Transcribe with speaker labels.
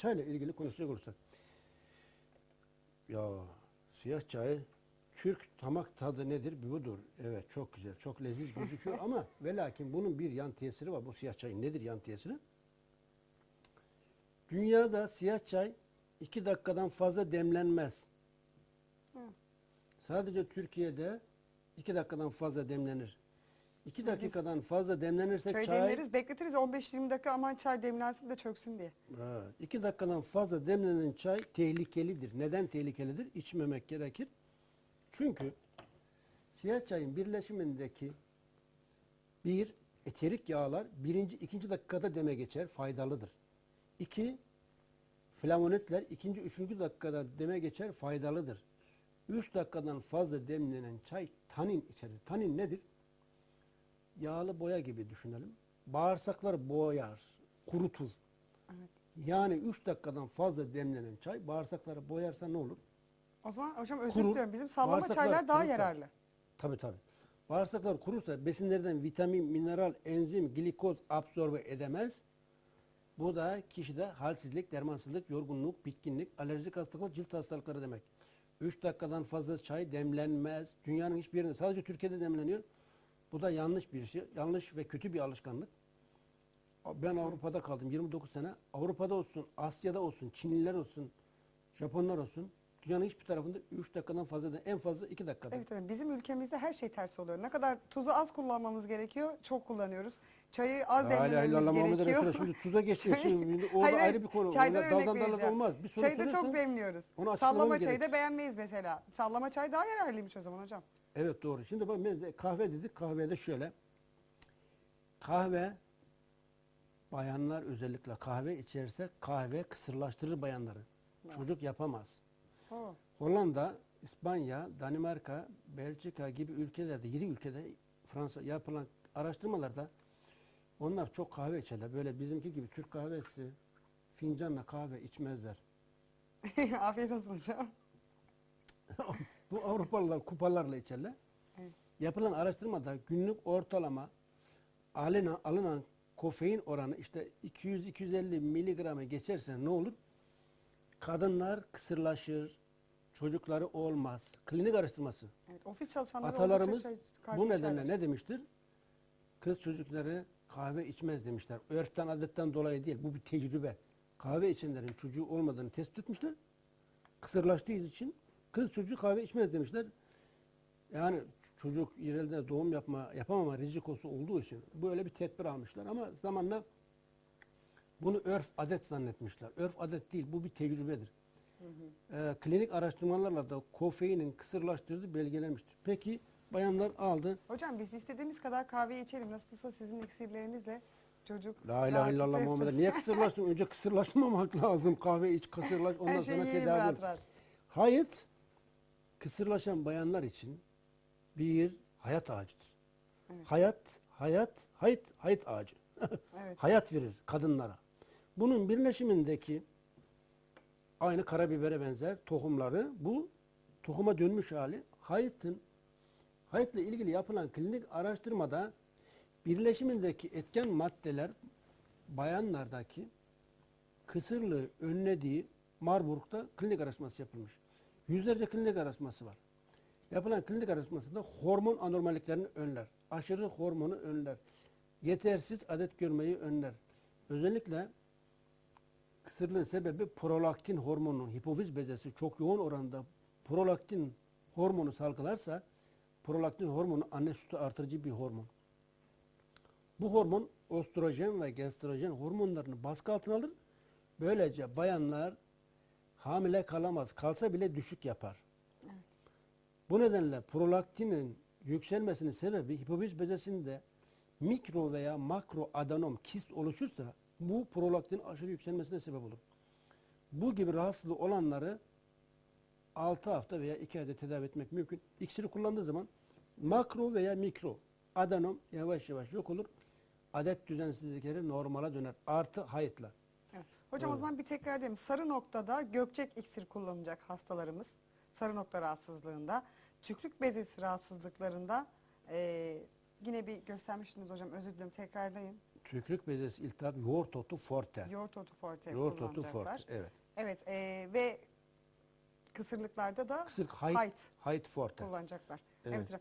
Speaker 1: çayla ilgili konuşacak olursak. Ya siyah çay Türk tamak tadı nedir? Budur. Evet çok güzel, çok leziz gözüküyor ama ve lakin bunun bir yan tesiri var. Bu siyah çayın nedir yan tesiri? Dünyada siyah çay iki dakikadan fazla demlenmez. Sadece Türkiye'de iki dakikadan fazla demlenir. İki dakikadan fazla demlenirse
Speaker 2: Çay,
Speaker 1: çay,
Speaker 2: demleriz, bekletiriz 15-20 dakika aman çay demlensin de çöksün diye.
Speaker 1: Ha, iki dakikadan fazla demlenen çay tehlikelidir. Neden tehlikelidir? İçmemek gerekir. Çünkü siyah çayın birleşimindeki bir eterik yağlar birinci, ikinci dakikada deme geçer, faydalıdır. İki, flavonitler ikinci, üçüncü dakikada deme geçer, faydalıdır. Üç dakikadan fazla demlenen çay tanin içerir. Tanin nedir? Yağlı boya gibi düşünelim. Bağırsakları boyar, kurutur. Yani 3 dakikadan fazla demlenen çay bağırsakları boyarsa ne olur?
Speaker 2: O zaman hocam özür
Speaker 1: Kurur.
Speaker 2: diliyorum. Bizim sallama
Speaker 1: Bağırsaklar
Speaker 2: çaylar daha
Speaker 1: kurursa-
Speaker 2: yararlı.
Speaker 1: Tabii tabii. Bağırsaklar kurursa besinlerden vitamin, mineral, enzim, glikoz absorbe edemez. Bu da kişide halsizlik, dermansızlık, yorgunluk, bitkinlik, alerjik hastalık, cilt hastalıkları demek. 3 dakikadan fazla çay demlenmez. Dünyanın hiçbir yerinde sadece Türkiye'de demleniyor. Bu da yanlış bir şey. Yanlış ve kötü bir alışkanlık. Ben Avrupa'da kaldım 29 sene. Avrupa'da olsun, Asya'da olsun, Çinliler olsun, Japonlar olsun. Dünyanın hiçbir tarafında 3 dakikadan fazla değil, en fazla 2 dakikada.
Speaker 2: Evet evet bizim ülkemizde her şey ters oluyor. Ne kadar tuzu az kullanmamız gerekiyor çok kullanıyoruz. Çayı az demlememiz gerekiyor.
Speaker 1: Şimdi tuza geçiyor. Şimdi orada
Speaker 2: Hayır,
Speaker 1: ayrı bir konu.
Speaker 2: Çaydan
Speaker 1: Onlar
Speaker 2: örnek
Speaker 1: daldan
Speaker 2: vereceğim.
Speaker 1: olmaz. Bir soru
Speaker 2: Çayı da çok
Speaker 1: sorarsan
Speaker 2: demliyoruz.
Speaker 1: onu açıklamamız
Speaker 2: Sallama çayı
Speaker 1: gerekir.
Speaker 2: da beğenmeyiz mesela. Sallama çay daha yararlıymış o zaman hocam.
Speaker 1: Evet doğru. Şimdi bak de kahve dedik. Kahvede şöyle. Kahve bayanlar özellikle kahve içerse kahve kısırlaştırır bayanları. Çocuk yapamaz.
Speaker 2: Oo.
Speaker 1: Hollanda, İspanya, Danimarka, Belçika gibi ülkelerde, 7 ülkede Fransa yapılan araştırmalarda onlar çok kahve içerler. Böyle bizimki gibi Türk kahvesi fincanla kahve içmezler.
Speaker 2: Afiyet olsun hocam.
Speaker 1: Bu Avrupalılar kupalarla içerler.
Speaker 2: Evet.
Speaker 1: Yapılan araştırmada günlük ortalama alınan, alınan kofein oranı işte 200-250 miligramı geçerse ne olur? Kadınlar kısırlaşır, çocukları olmaz. Klinik araştırması.
Speaker 2: Evet, ofis çalışanları
Speaker 1: Atalarımız
Speaker 2: kahve
Speaker 1: bu nedenle
Speaker 2: içerler.
Speaker 1: ne demiştir? Kız çocukları kahve içmez demişler. Örften adetten dolayı değil. Bu bir tecrübe. Kahve içenlerin çocuğu olmadığını tespit etmişler. Kısırlaştığı için kız çocuğu kahve içmez demişler. Yani çocuk yerelde doğum yapma yapamama rizikosu olduğu için böyle bir tedbir almışlar ama zamanla bunu örf adet zannetmişler. Örf adet değil, bu bir tecrübedir. Ee, klinik araştırmalarla da kofeinin kısırlaştırdığı belgelenmiştir. Peki bayanlar aldı.
Speaker 2: Hocam biz istediğimiz kadar kahve içelim. Nasılsa sizin iksirlerinizle çocuk
Speaker 1: La ilahe illallah Muhammed.
Speaker 2: çocuk-
Speaker 1: Niye kısırlaştın? Önce kısırlaşmamak lazım. Kahve iç, kısırlaş, ondan
Speaker 2: Her şeyi
Speaker 1: sonra tedavi
Speaker 2: rahat rahat.
Speaker 1: Hayat, kısırlaşan bayanlar için bir hayat ağacıdır.
Speaker 2: Evet.
Speaker 1: Hayat, hayat, hayat, hayat ağacı.
Speaker 2: Evet.
Speaker 1: hayat verir kadınlara. Bunun birleşimindeki aynı karabibere benzer tohumları bu tohuma dönmüş hali hayatın hayatla ilgili yapılan klinik araştırmada birleşimindeki etken maddeler bayanlardaki kısırlığı önlediği Marburg'da klinik araştırması yapılmış. Yüzlerce klinik araştırması var. Yapılan klinik araştırmasında hormon anormalliklerini önler. Aşırı hormonu önler. Yetersiz adet görmeyi önler. Özellikle kısırlığın sebebi prolaktin hormonunun hipofiz bezesi çok yoğun oranda prolaktin hormonu salgılarsa prolaktin hormonu anne sütü artırıcı bir hormon. Bu hormon östrojen ve gestrojen hormonlarını baskı altına alır. Böylece bayanlar hamile kalamaz. Kalsa bile düşük yapar. Bu nedenle prolaktinin yükselmesinin sebebi hipofiz bezesinde mikro veya makro adenom kist oluşursa bu prolaktin aşırı yükselmesine sebep olur. Bu gibi rahatsızlığı olanları 6 hafta veya 2 ayda tedavi etmek mümkün. İksiri kullandığı zaman makro veya mikro adenom yavaş yavaş yok olur. Adet düzensizlikleri normala döner. Artı hayıtla.
Speaker 2: Hocam o zaman bir tekrar edelim. Sarı noktada gökçek iksir kullanacak hastalarımız. Sarı nokta rahatsızlığında. Tükrük bezesi rahatsızlıklarında eee, yine bir göstermiştiniz hocam özür dilerim tekrarlayın.
Speaker 1: Tükrük bezesi iltihap yoğurt otu forte.
Speaker 2: Yoğurt otu forte
Speaker 1: Yoğurt otu
Speaker 2: kullanacaklar.
Speaker 1: forte. Evet.
Speaker 2: Evet e, ve kısırlıklarda da
Speaker 1: Kısır hayt,
Speaker 2: Hayt.
Speaker 1: hayt forte.
Speaker 2: kullanacaklar.
Speaker 1: Evet.
Speaker 2: Evet hocam.